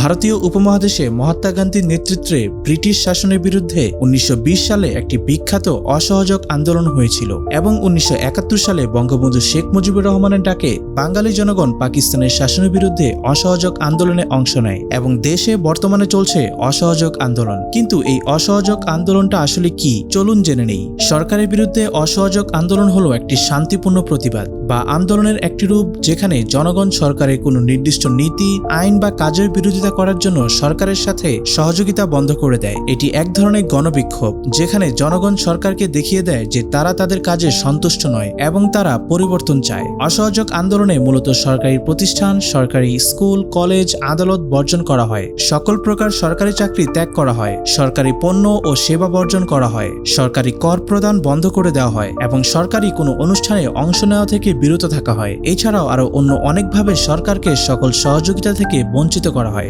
ভারতীয় উপমহাদেশে মহাত্মা গান্ধীর নেতৃত্বে ব্রিটিশ শাসনের বিরুদ্ধে উনিশশো বিশ সালে একটি বিখ্যাত অসহযোগ আন্দোলন হয়েছিল এবং উনিশশো একাত্তর সালে বঙ্গবন্ধু শেখ মুজিবুর রহমানের ডাকে বাঙালি জনগণ পাকিস্তানের শাসনের বিরুদ্ধে অসহযোগ আন্দোলনে অংশ নেয় এবং দেশে বর্তমানে চলছে অসহযোগ আন্দোলন। কিন্তু এই অসহযোগ আন্দোলনটা আসলে কি? চলুন জেনে নেই। সরকারের বিরুদ্ধে অসহযোগ আন্দোলন হলো একটি শান্তিপূর্ণ প্রতিবাদ বা আন্দোলনের একটি রূপ যেখানে জনগণ সরকারের কোনো নির্দিষ্ট নীতি, আইন বা কাজের বিরোধিতা করার জন্য সরকারের সাথে সহযোগিতা বন্ধ করে দেয়। এটি এক ধরনের গণবিক্ষোভ, যেখানে জনগণ সরকারকে দেখিয়ে দেয় যে তারা তাদের কাজে সন্তুষ্ট নয় এবং তারা পরিবর্তন চায়। অসহযোগ আন্দোলনে মূলত সরকারি প্রতিষ্ঠান, সরকারি স্কুল, কলেজ, আদালত বর্জন করা হয়। সকল প্রকার সরকারি চাকরি ত্যাগ করা হয়। সরকারি পণ্য ও সেবা বর্জন করা হয়। সরকারি কর প্রদান বন্ধ করে দেওয়া হয় এবং সরকারি কোনো অনুষ্ঠানে অংশ নেওয়া থেকে বিরত থাকা হয়। এছাড়াও আরও অন্য অনেকভাবে সরকারকে সকল সহযোগিতা থেকে বঞ্চিত করা হয়।